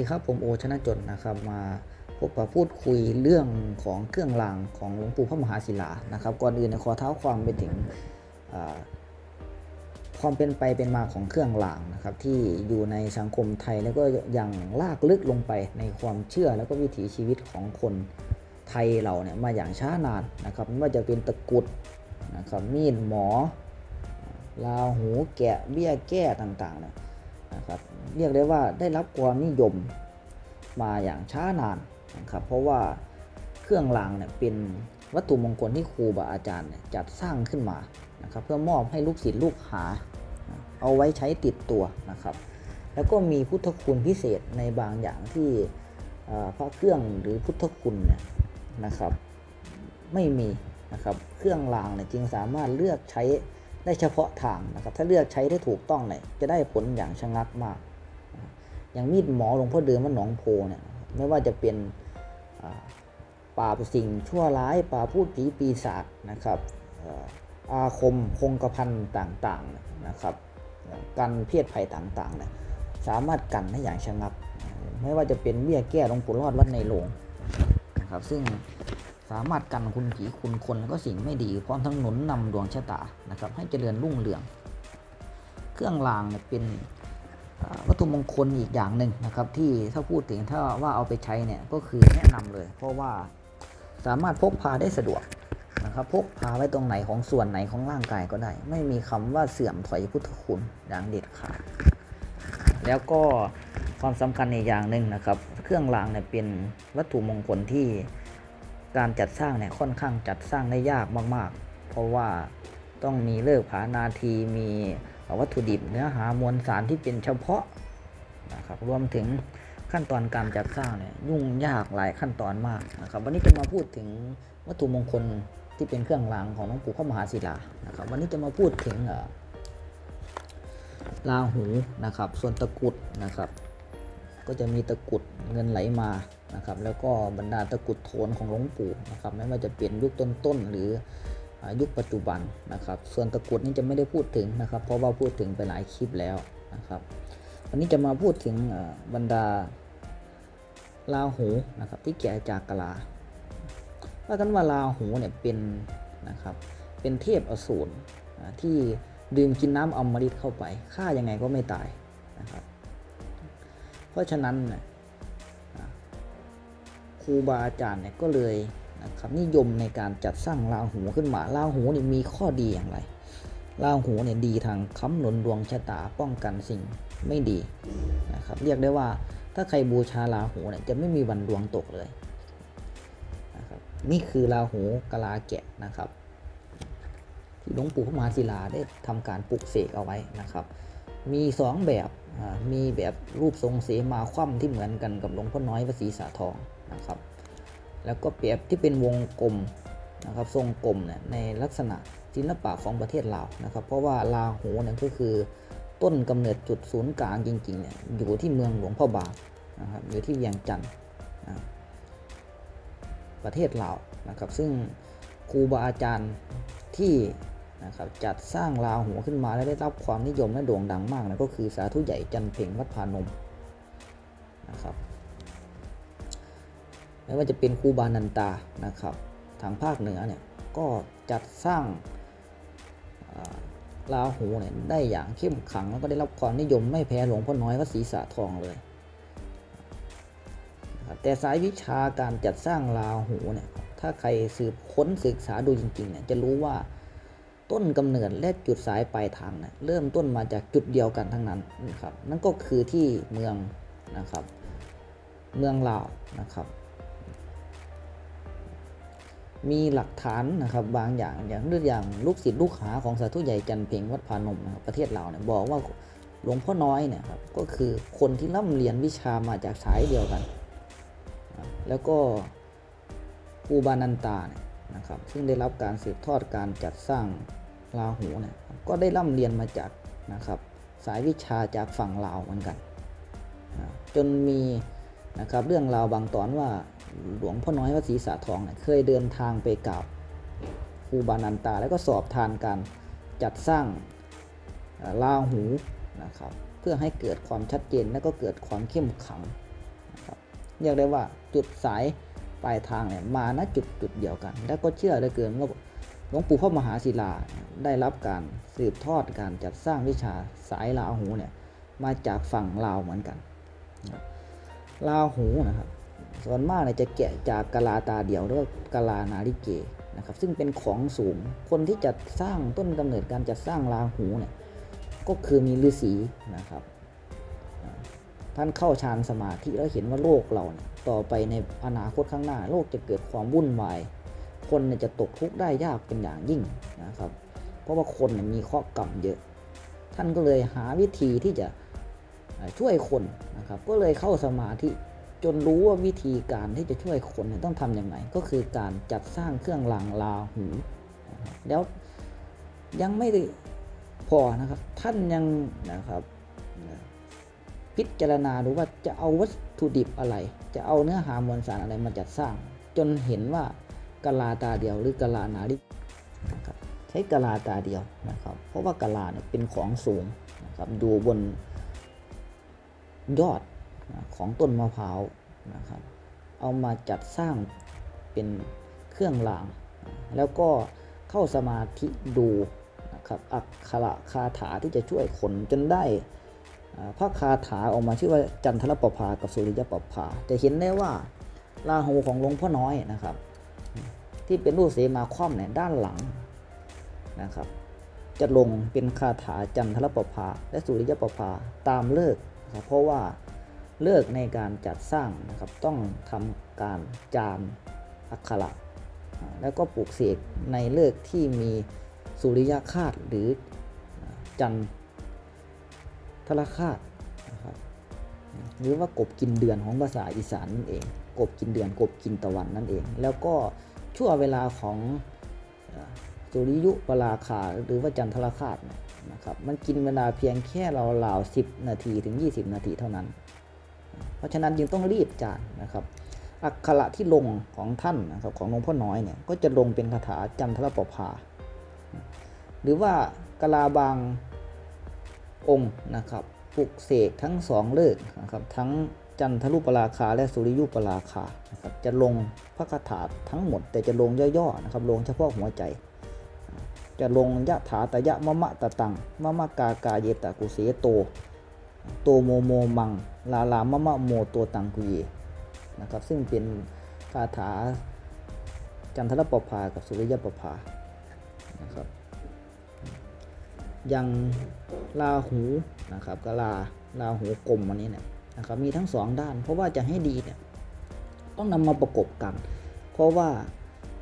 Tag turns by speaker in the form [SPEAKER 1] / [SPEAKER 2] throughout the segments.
[SPEAKER 1] สวัสดีครับผมโอชนะจดนะครับมาพบปะพูดคุยเรื่องของเครื่องรางของหลวงปู่พระมหาศิลานะครับก่อนอื่นขอเท้าความไปถึงความเป็นไปเป็นมาของเครื่องรางนะครับที่อยู่ในสังคมไทยแล้วก็ยังลากลึกลงไปในความเชื่อแล้วก็วิถีชีวิตของคนไทยเราเนี่ยมาอย่างช้านานนะครับไม่ว่าจะเป็นตะกุดนะครับมีดหมอลาหูแกะเบี้ยแก้ต่างๆเนี่ยนะครับ เรียกได้ว่าได้รับความนิยมมาอย่างช้านานนะครับเพราะว่าเครื่องรางเนี่ยเป็นวัตถุมงคลที่ครูบาอาจารย์จัดสร้างขึ้นมานะครับเพื่อมอบให้ลูกศิษย์ลูกหา เอาไว้ใช้ติดตัวนะครับ แล้วก็มีพุทธคุณพิเศษในบางอย่างที่เอ่อพระเครื่องหรือพุทธคุณเนี่ยนะครับไม่มีนะครับเครื่องรางเนี่ยจึงสามารถเลือกใช้ได้เฉพาะทางนะครับถ้าเลือกใช้ได้ถูกต้องเนี่ยจะได้ผลอย่างชะงักมาก อย่างมีดหมอหลวงพ่อเดิมวัดหนองโพเนี่ยไม่ว่าจะเป็นอ่าปราบสิ่งชั่วร้ายปราบพูดผีปีศาจนะครับอาคมคงกระพันต่างๆนะครับกันเพียรภัยต่างๆเนี่ยสามารถกันได้อย่างชะงัก ไม่ว่าจะเป็นเบี้ยแก้หลวงปู่รอดวัดในโลวงนะครับซึ่งสามารถกันคุณผีคุณคนแล้วก็สิ่งไม่ดีพร้อมทั้งหนุนนำดวงชะตานะครับให้เจริญรุ่งเรือง เครื่องรางเนี่ยเป็น วัตถุมงคลอีกอย่างหนึ่งนะครับ ที่ถ้าพูดถึงถ้าว่าเอาไปใช้เนี่ยก็คือแนะนำเลย เพราะว่าสามารถพกพาได้สะดวกนะครับพกพาไว้ตรงไหนของส่วนไหนของร่างกายก็ได้ ไม่มีคำว่าเสื่อมถอยพุทธคุณอย่างเด็ดขาดแล้วก็ความสำคัญอีกอย่างหนึ่งนะครับ เครื่องรางเนี่ยเป็นวัตถุมงคลที่การจัดสร้างเนี่ยค่อนข้างจัดสร้างได้ยากมาก ๆ เพราะว่าต้องมีเลิกผานาทีมี วัตถุดิบเนื้อหามวลสารที่เป็นเฉพาะนะครับรวมถึงขั้นตอนการจัดสร้างเนี่ยยุ่งยากหลายขั้นตอนมากนะครับวันนี้จะมาพูดถึงวัตถุมงคลที่เป็นเครื่องรางของหลวงปู่พระมหาศิลานะครับวันนี้จะมาพูดถึงเอ่อราหูนะครับ ส่วนตะกุดนะครับ ก็จะมีตะกุดเงินไหลมานะครับ แล้วก็บรรดาตะกุดโทนของหลวงปู่นะครับไม่ว่าจะเป็นยุคต้นๆหรือ ยุคปัจจุบันนะครับ ส่วนตะกรุดนี้จะไม่ได้พูดถึงนะครับ เพราะว่าพูดถึงไปหลายคลิปแล้วนะครับวันนี้จะมาพูดถึงบรรดาลาหูนะครับ ที่แก่จากกลาว่ากันว่าลาหูเนี่ยเป็นนะครับเป็นเทพอสูรที่ดื่มกินน้ำอมฤตเข้าไปฆ่ายังไงก็ไม่ตายนะครับ เพราะฉะนั้นครูบาอาจารย์เนี่ยก็เลย นะครับนิยมในการจัดสร้างราหูขึ้นมาราหูนี่มีข้อดีอย่างไรราหูเนี่ยดีทางค้ำหนุนดวงชะตาป้องกันสิ่งไม่ดีนะครับเรียกได้ว่าถ้าใครบูชาราหูเนี่ยจะไม่มีวันดวงตกเลยนะครับนี่คือราหูกะลาแกะนะครับ ที่หลวงปู่พระมหาศิลาได้ทำการปลุกเสกเอาไว้นะครับ มีสองแบบมีแบบรูปทรงเสมาคว่ำที่เหมือนกันกับหลวงพ่อน้อยพระศรีสาทองนะครับ แล้วก็แบบที่เป็นวงกลมนะครับทรงกลมเนี่ยในลักษณะศิลปะของประเทศลาวนะครับ เพราะว่าลาหูเนี่ยก็คือต้นกำเนิดจุดศูนย์กลางจริงๆเนี่ยอยู่ที่เมืองหลวงพ่อบางนะครับอยู่ที่เวียงจันทร์ประเทศลาวนะครับ ซึ่งครูบาอาจารย์ที่นะครับจัดสร้างลาหูขึ้นมาและได้รับความนิยมและโด่งดังมากนะก็คือสาธุใหญ่จันเพ็งวัดพานมนะครับ ไม่ว่าจะเป็นครูบานันตานะครับ ทางภาคเหนือเนี่ยก็จัดสร้างอ่าหูเนี่ยได้อย่างเข้มขังแล้วก็ได้รับความนิยมไม่แพ้หลวงพ่อน้อยวัดศรีสะทองเลยแต่สายวิชาการจัดสร้างราหูเนี่ยถ้าใครสืบค้นศึกษาดูจริงๆเนี่ยจะรู้ว่าต้นกำเนิดและจุดสายปลายทางเนี่ยเริ่มต้นมาจากจุดเดียวกันทั้งนั้นนะครับนั่นก็คือที่เมืองนะครับ เมืองลาวนะครับ มีหลักฐานนะครับบางอย่างอย่างเรื่องอย่างลูกศิษย์ลูกหาของสาธุใหญ่จันเพ็งวัดพานมนะครับประเทศเราเนี่ยบอกว่าหลวงพ่อน้อยเนี่ยครับก็คือคนที่ร่ำเรียนวิชามาจากสายเดียวกัน แล้วก็ครูบานันตาเนี่ยนะครับซึ่งได้รับการสืบทอดการจัดสร้างราหูเนี่ยก็ได้ร่ำเรียนมาจากนะครับสายวิชาจากฝั่งลาวเหมือนกัน จนมี นะครับเรื่องราวบางตอนว่าหลวงพ่อน้อยวัดศรีสาทองเนี่ยเคยเดินทางไปกราบครูบานันตา แล้วก็สอบทานการจัดสร้างเอ่อราหูนะครับเพื่อให้เกิดความชัดเจนและก็เกิดความเข้มขลังเรียกได้ว่าจุดสายปลายทางเนี่ยมาณจุดจุดเดียวกัน แล้วก็เชื่อเหลือเกินว่าหลวงปู่พระมหาศิลาได้รับการสืบทอดการจัดสร้างวิชาสายลาหูเนี่ยมาจากฝั่งลาวเหมือนกันนะ ลาหูนะครับส่วนมากเนี่ยจะแกะจากกะลาตาเดียวหรือว่ากะลานาลิเกนะครับ ซึ่งเป็นของสูงคนที่จัดสร้างต้นกำเนิดการจัดสร้างลาหูเนี่ยก็คือมีฤาษีนะครับท่านเข้าฌานสมาธิแล้วเห็นว่าโลกเราเนี่ยต่อไปในอนาคตข้างหน้า โลกจะเกิดความวุ่นวาย คนเนี่ยจะตกทุกข์ได้ยากเป็นอย่างยิ่งนะครับ เพราะว่าคนเนี่ยมีข้อกรรมเยอะ ท่านก็เลยหาวิธีที่จะ ช่วยคนนะครับก็เลยเข้าสมาธิจนรู้ว่าวิธีการที่จะช่วยคนเนี่ยต้องทำอย่างไรก็คือการจัดสร้างเครื่องรางลาหูแล้วยังไม่พอนะครับท่านยังนะครับพิจารณาดูว่าจะเอาวัตถุดิบอะไร จะเอาเนื้อหามวลสารอะไรมาจัดสร้าง จนเห็นว่ากะลาตาเดียวหรือกะลานาดินะครับใช้กะลาตาเดียวนะครับ เพราะว่ากะลาเนี่ยเป็นของสูงนะครับดูบน ยอดของต้นมะพร้าวนะครับ เอามาจัดสร้างเป็นเครื่องราง แล้วก็เข้าสมาธิดูนะครับอักขระคาถาที่จะช่วยคนจนได้พระคาถาออกมาชื่อว่าจันทรปภากับสุริยปภาจะเห็นได้ว่าราหูของหลวงพ่อน้อยนะครับ ที่เป็นรูปเสมาคว่ำเนี่ยด้านหลังนะครับ จะลงเป็นคาถาจันทรปภาและสุริยปภาตามเลิก นะครับเพราะว่าเลิกในการจัดสร้างนะครับต้องทำการจานอักขระแล้วก็ปลูกเสกในเลิกที่มีสุริยคาตหรือจันทรคาตนะครับหรือว่ากบกินเดือนของภาษาอีสานนั่นเอง กบกินเดือนกบกินตะวันนั่นเอง แล้วก็ช่วงเวลาของ สุริยุปราคาหรือว่าจันทรคาตนะครับมันกินเวลาเพียงแค่เราราวๆ10 นาทีถึง 20 นาทีเท่านั้น เพราะฉะนั้นจึงต้องรีบจานนะครับ อักขระที่ลงของท่านนะครับของหลวงพ่อน้อยเนี่ยก็จะลงเป็นคาถาจันทรปภา หรือว่ากลาบางองค์นะครับปลุกเสกทั้งสองเลิกนะครับทั้งจันทรุปราคาและสุริยุปราคานะครับจะลงพระคาถาทั้งหมดแต่จะลงย่อๆนะครับลงเฉพาะหัวใจ จะลงยะถาตยะมะมะตะตังมะมะกากาเยตะกุเสโต โตโมโมมัง ลาลามะมะโมโตตังกุเยนะครับซึ่งเป็นคาถาจันทรปภากับสุริยปภานะครับอย่างลาหูนะครับกลาลาหูกลมอันนี้เนี่ยนะครับมีทั้งสองด้าน เพราะว่าจะให้ดีเนี่ยต้องนำมาประกบกัน เพราะว่า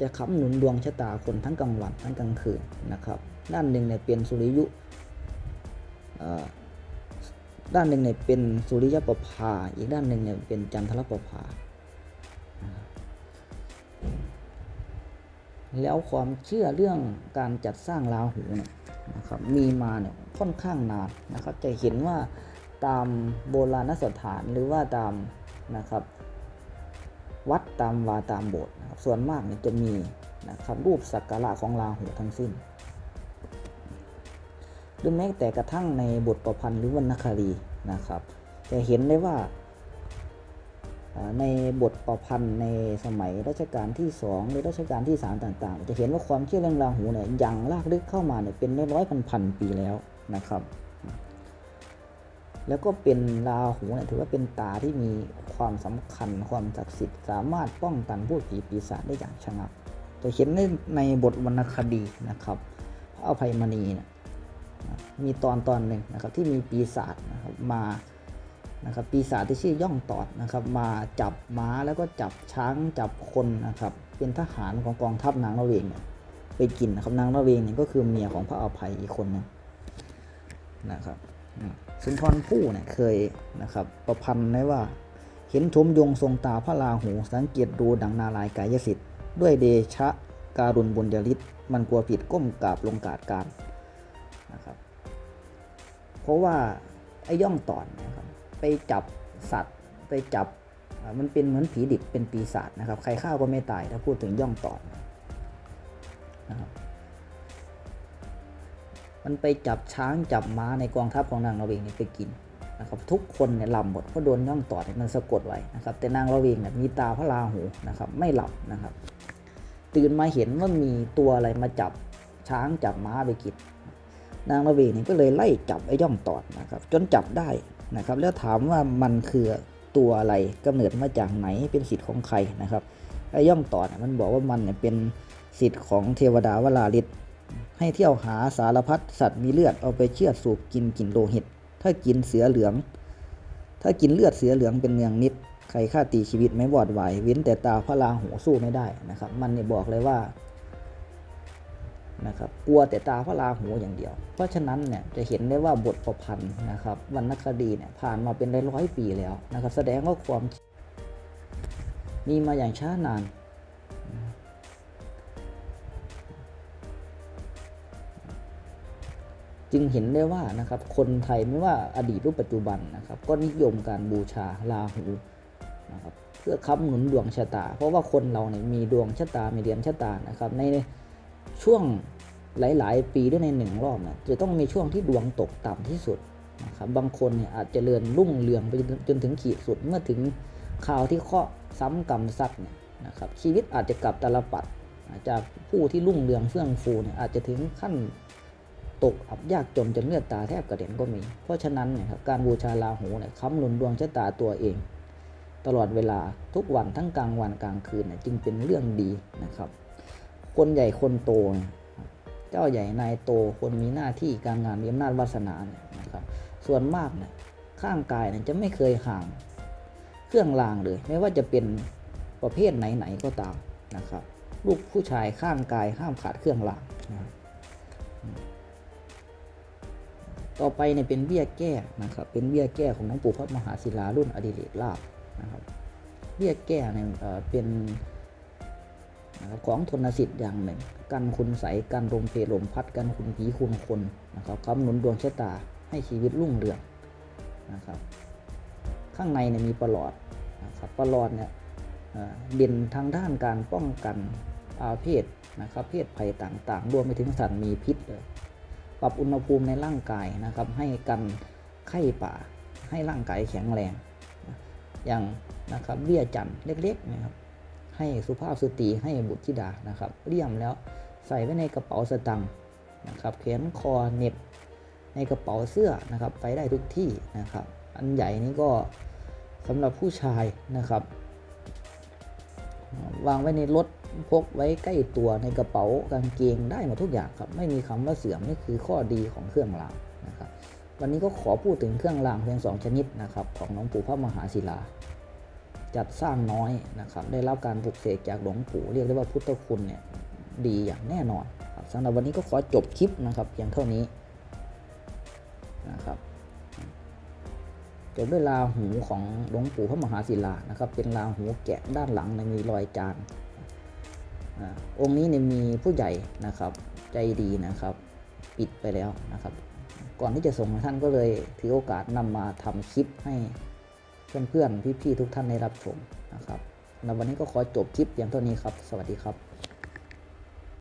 [SPEAKER 1] จะค้ำหนุนดวงชะตาคนทั้งกลางวันทั้งกลางคืนนะครับด้านหนึ่งเนี่ยเป็นสุริยุด้านหนึ่งเนี่ยเป็นสุริยประภา อีกด้านหนึ่งเนี่ยเป็นจันทรประภา แล้วความเชื่อเรื่องการจัดสร้างราหูเนี่ยนะครับมีมาเนี่ยค่อนข้างนานนะครับจะเห็นว่าตามโบราณสถานหรือว่าตามนะครับ วัดตามวาตามโบสถ์นะครับส่วนมากเนี่ยจะมีนะครับรูปสักการะของราหูทั้งสิ้น หรือแม้แต่กระทั่งในบทประพันธ์หรือวรรณคดีนะครับจะเห็นได้ว่าในบทประพันธ์ในสมัยรัชกาลที่สองหรือรัชกาลที่สามต่างๆ จะเห็นว่าความเชื่อเรื่องราหูเนี่ยยังลากลึกเข้ามาเนี่ยเป็นร้อยๆพันปีแล้วนะครับ แล้วก็เป็นราหูเนี่ยถือว่าเป็นตาที่มีความสำคัญความศักดิ์สิทธิ์สามารถป้องกันพูดผีปีศาจได้อย่างชะงักจะเห็นในในบทวรรณคดีนะครับพระอภัยมณีเนี่ยนะมีตอนตอนหนึ่งนะครับที่มีปีศาจนะครับมานะครับปีศาจที่ชื่อย่องตอดนะครับ มาจับม้าแล้วก็จับช้างจับคนนะครับ เป็นทหารของกองทัพนางละเวงเนี่ยไปกินนะครับนางละเวงเนี่ยก็คือเมียของพระอภัยอีกคนหนึงนะครับอืม สุนทรภู่เนี่ยเคยนะครับประพันธ์ไว้ว่า เห็นชมยงทรงตาพระราหู สังเกตดูดังนารายกายสิทธิ์ ด้วยเดชะการุณบุญยฤทธิ์มันกลัวผิดก้มกราบลงกราดการนะครับเพราะว่าไอ้ย่องตอนนะครับไปจับสัตว์ไปจับมันเป็นเหมือนผีดิบเป็นปีศาจนะครับใครฆ่าก็ไม่ตายถ้าพูดถึงย่องตอนนะครับ มันไปจับช้างจับม้าในกองทัพของนางนาเวงนี่ไปกินนะครับทุกคนเนี่ยหลับหมดเพราะโดนย่องตอดมันสะกดไว้นะครับแต่นางละเวงเนี่ยมีตาพระราหูนะครับไม่หลับนะครับ ตื่นมาเห็นว่ามีตัวอะไรมาจับช้างจับม้าไปกินนางละเวงนี่ก็เลยไล่จับไอ้ย่องตอดนะครับ จนจับได้นะครับ แล้วถามว่ามันคือตัวอะไรกำเนิดมาจากไหนเป็นสิทธิ์ของใครนะครับไอ้ย่องตอดเนี่ยมันบอกว่ามันเนี่ยเป็นสิทธิ์ของเทวดาวลาลิศ ให้เที่ยวหาสารพัดสัตว์มีเลือดเอาไปเชือดสูบกินกินโลหิต ถ้ากินเสือเหลือง ถ้ากินเลือดเสือเหลืองเป็นเมืองนิด ใครฆ่าตีชีวิตไม่บอดไหวเว้นแต่ตาพระราหูสู้ไม่ได้นะครับ มันเนี่ยบอกเลยว่านะครับกลัวแต่ตาพระราหูอย่างเดียว เพราะฉะนั้นเนี่ยจะเห็นได้ว่าบทประพันธ์นะครับวรรณคดีเนี่ยผ่านมาเป็นร้อยปีแล้วนะครับ แสดงว่าความมีมาอย่างช้านาน จึงเห็นได้ว่านะครับคนไทยไม่ว่าอดีตหรือปัจจุบันนะครับก็นิยมการบูชาราหูนะครับเพื่อค้ำหนุนดวงชะตา เพราะว่าคนเราเนี่ยมีดวงชะตา มีเดือนชะตานะครับในช่วงหลาย ๆ ปีด้วยในหนึ่งรอบนะจะต้องมีช่วงที่ดวงตกต่ำที่สุดนะครับบางคนเนี่ยอาจจะเลื่อนรุ่งเรืองไปจนถึงขีดสุดเมื่อถึงข่าวที่เคาะซ้ำกรรมซัดเนี่ยนะครับชีวิตอาจจะกลับตาลปัดจากผู้ที่รุ่งเรืองเฟื่องฟูเนี่ยอาจจะถึงขั้น ตกอับยากจนจนเลือดตาแทบกระเด็นก็มี เพราะฉะนั้นเนี่ยครับการบูชาราหูเนี่ยค้ำหนุนดวงชะตาตัวเอง ตลอดเวลาทุกวันทั้งกลางวันกลางคืนเนี่ยจึงเป็นเรื่องดีนะครับ คนใหญ่คนโตเนี่ยเจ้าใหญ่นายโตคนมีหน้าที่การงานมีอำนาจวาสนาเนี่ยนะครับ ส่วนมากเนี่ยข้างกายเนี่ยจะไม่เคยห่างเครื่องรางเลย ไม่ว่าจะเป็นประเภทไหนๆก็ตามนะครับ ลูกผู้ชายข้างกายห้ามขาดเครื่องรางนะครับ ต่อไปเนี่ยเป็นเบี้ยแก้นะครับ เป็นเบี้ยแก้ของหลวงปู่พระมหาศิลารุ่นอดิเรกลาภนะครับ เบี้ยแก้เนี่ยเป็นของทนสิทธิ์อย่างหนึ่ง กันคุณใสกันลมเพลมพัดกันคุณผีคุณคนนะครับคำหนุนดวงชะตาให้ชีวิตรุ่งเรืองนะครับ ข้างในเนี่ยมีประหลอดนะครับประหลอดเนี่ยเอ่อเด่นทางด้านการป้องกันอาเพศนะครับเพศภัยต่างๆ รวมไปถึงสัตว์มีพิษเลย ปรับอุณหภูมิในร่างกายนะครับ ให้กันไข้ป่า ให้ร่างกายแข็งแรง อย่างนะครับเบี้ยจันต์เล็กๆนะครับ ให้สุภาพสตรีให้บุตรธิดานะครับเลี่ยมแล้วใส่ไว้ในกระเป๋าสตังค์นะครับแขนคอเน็บในกระเป๋าเสื้อนะครับไปได้ทุกที่นะครับ อันใหญ่นี้ก็สำหรับผู้ชายนะครับ วางไว้ในรถ พกไว้ใกล้ตัวในกระเป๋ากางเกงได้หมดทุกอย่างครับ ไม่มีคำว่าเสื่อมนี่คือข้อดีของเครื่องรางนะครับ วันนี้ก็ขอพูดถึงเครื่องรางเพียงสองชนิดนะครับของหลวงปู่พระมหาศิลา จัดสร้างน้อยนะครับ ได้รับการปลุกเสกจากหลวงปู่เรียกได้ว่าพุทธคุณเนี่ยดีอย่างแน่นอนครับสำหรับวันนี้ก็ขอจบคลิปนะครับเพียงเท่านี้นะครับจบด้วยลาหูของหลวงปู่พระมหาศิลานะครับ เป็นลาหูแกะด้านหลังเนี่ยมีรอยจาน อาองค์นี้เนี่ยมีผู้ใหญ่นะครับใจดีนะครับ ปิดไปแล้วนะครับ ก่อนที่จะส่งท่านก็เลยถือโอกาสนำมาทำคลิปให้เพื่อนๆพี่ๆทุกท่านได้รับชมนะครับแล้วันนี้ก็ขอจบคลิปเพียงเท่านี้ครับ สวัสดีครับ